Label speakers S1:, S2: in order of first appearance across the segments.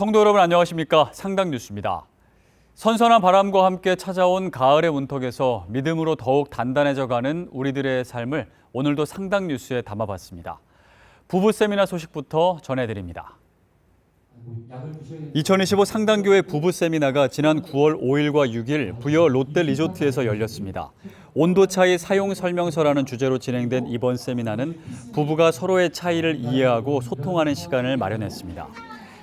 S1: 성도 여러분 안녕하십니까? 상당 뉴스입니다. 선선한 바람과 함께 찾아온 가을의 문턱에서 믿음으로 더욱 단단해져 가는 우리들의 삶을 오늘도 상당 뉴스에 담아봤습니다. 부부 세미나 소식부터 전해드립니다. 2025 상당교회 부부 세미나가 지난 9월 5일과 6일 부여 롯데 리조트에서 열렸습니다. 온도 차이 사용 설명서라는 주제로 진행된 이번 세미나는 부부가 서로의 차이를 이해하고 소통하는 시간을 마련했습니다.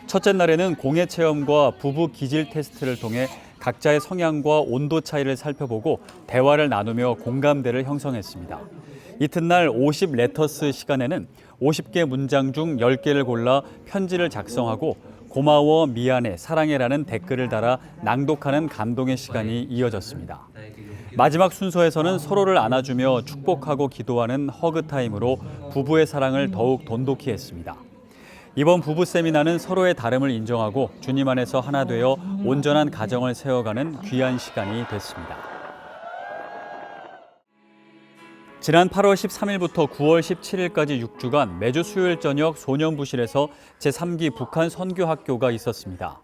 S1: 첫째 날에는 공예 체험과 부부 기질 테스트를 통해 각자의 성향과 온도 차이를 살펴보고 대화를 나누며 공감대를 형성했습니다. 이튿날 50 레터스 시간에는 50개 문장 중 10개를 골라 편지를 작성하고 고마워, 미안해, 사랑해라는 댓글을 달아 낭독하는 감동의 시간이 이어졌습니다. 마지막 순서에서는 서로를 안아주며 축복하고 기도하는 허그 타임으로 부부의 사랑을 더욱 돈독히 했습니다. 이번 부부 세미나는 서로의 다름을 인정하고 주님 안에서 하나 되어 온전한 가정을 세워가는 귀한 시간이 됐습니다. 지난 8월 13일부터 9월 17일까지 6주간 매주 수요일 저녁 소년부실에서 제3기 북한 선교학교가 있었습니다.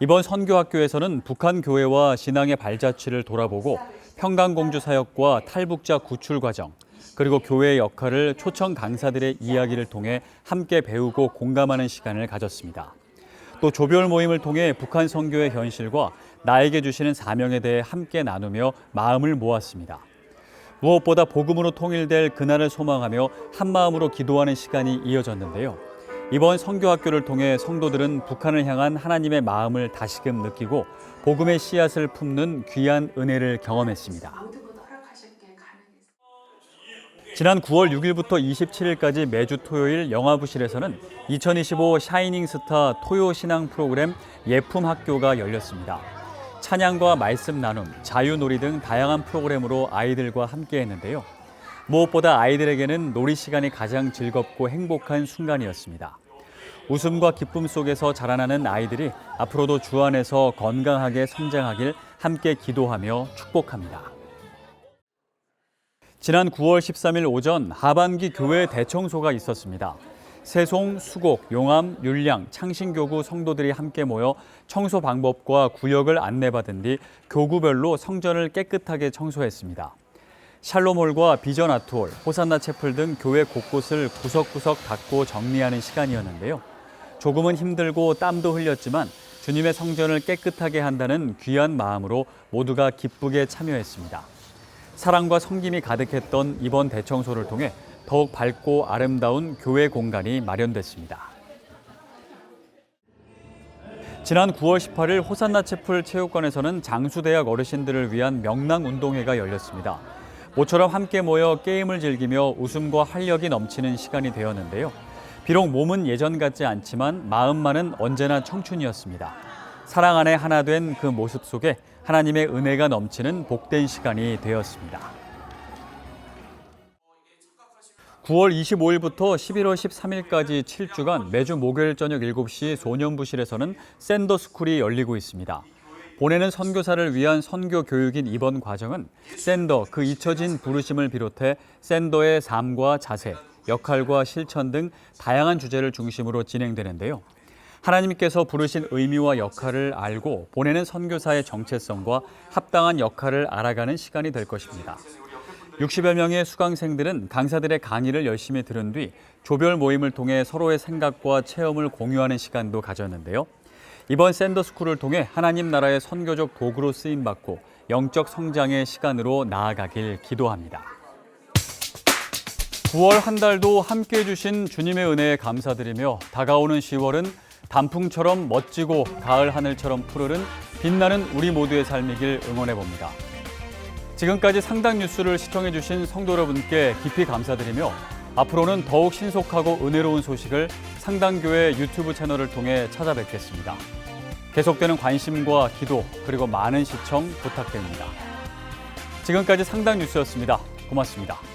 S1: 이번 선교학교에서는 북한 교회와 신앙의 발자취를 돌아보고 평강공주 사역과 탈북자 구출 과정, 그리고 교회의 역할을 초청 강사들의 이야기를 통해 함께 배우고 공감하는 시간을 가졌습니다. 또 조별 모임을 통해 북한 선교의 현실과 나에게 주시는 사명에 대해 함께 나누며 마음을 모았습니다. 무엇보다 복음으로 통일될 그날을 소망하며 한 마음으로 기도하는 시간이 이어졌는데요. 이번 선교학교를 통해 성도들은 북한을 향한 하나님의 마음을 다시금 느끼고 복음의 씨앗을 품는 귀한 은혜를 경험했습니다. 지난 9월 6일부터 27일까지 매주 토요일 영화부실에서는 2025 샤이닝 스타 토요 신앙 프로그램 예품 학교가 열렸습니다. 찬양과 말씀 나눔, 자유놀이 등 다양한 프로그램으로 아이들과 함께 했는데요. 무엇보다 아이들에게는 놀이 시간이 가장 즐겁고 행복한 순간이었습니다. 웃음과 기쁨 속에서 자라나는 아이들이 앞으로도 주 안에서 건강하게 성장하길 함께 기도하며 축복합니다. 지난 9월 13일 오전 하반기 교회 대청소가 있었습니다. 세송, 수곡, 용암, 율량, 창신교구 성도들이 함께 모여 청소 방법과 구역을 안내받은 뒤 교구별로 성전을 깨끗하게 청소했습니다. 샬롬홀과 비전 아트홀, 호산나 채플 등 교회 곳곳을 구석구석 닦고 정리하는 시간이었는데요. 조금은 힘들고 땀도 흘렸지만 주님의 성전을 깨끗하게 한다는 귀한 마음으로 모두가 기쁘게 참여했습니다. 사랑과 섬김이 가득했던 이번 대청소를 통해 더욱 밝고 아름다운 교회 공간이 마련됐습니다. 지난 9월 18일 호산나 채플 체육관에서는 장수대학 어르신들을 위한 명랑 운동회가 열렸습니다. 모처럼 함께 모여 게임을 즐기며 웃음과 활력이 넘치는 시간이 되었는데요. 비록 몸은 예전 같지 않지만 마음만은 언제나 청춘이었습니다. 사랑 안에 하나 된 그 모습 속에 하나님의 은혜가 넘치는 복된 시간이 되었습니다. 9월 25일부터 11월 13일까지 7주간 매주 목요일 저녁 7시 소년부실에서는 샌더스쿨이 열리고 있습니다. 보내는 선교사를 위한 선교 교육인 이번 과정은 샌더 그 잊혀진 부르심을 비롯해 샌더의 삶과 자세, 역할과 실천 등 다양한 주제를 중심으로 진행되는데요. 하나님께서 부르신 의미와 역할을 알고 보내는 선교사의 정체성과 합당한 역할을 알아가는 시간이 될 것입니다. 60여 명의 수강생들은 강사들의 강의를 열심히 들은 뒤 조별 모임을 통해 서로의 생각과 체험을 공유하는 시간도 가졌는데요. 이번 샌더스쿨을 통해 하나님 나라의 선교적 도구로 쓰임 받고 영적 성장의 시간으로 나아가길 기도합니다. 9월 한 달도 함께 해주신 주님의 은혜에 감사드리며 다가오는 10월은 단풍처럼 멋지고 가을 하늘처럼 푸르른 빛나는 우리 모두의 삶이길 응원해 봅니다. 지금까지 상당 뉴스를 시청해 주신 성도 여러분께 깊이 감사드리며 앞으로는 더욱 신속하고 은혜로운 소식을 상당교회 유튜브 채널을 통해 찾아뵙겠습니다. 계속되는 관심과 기도 그리고 많은 시청 부탁드립니다. 지금까지 상당 뉴스였습니다. 고맙습니다.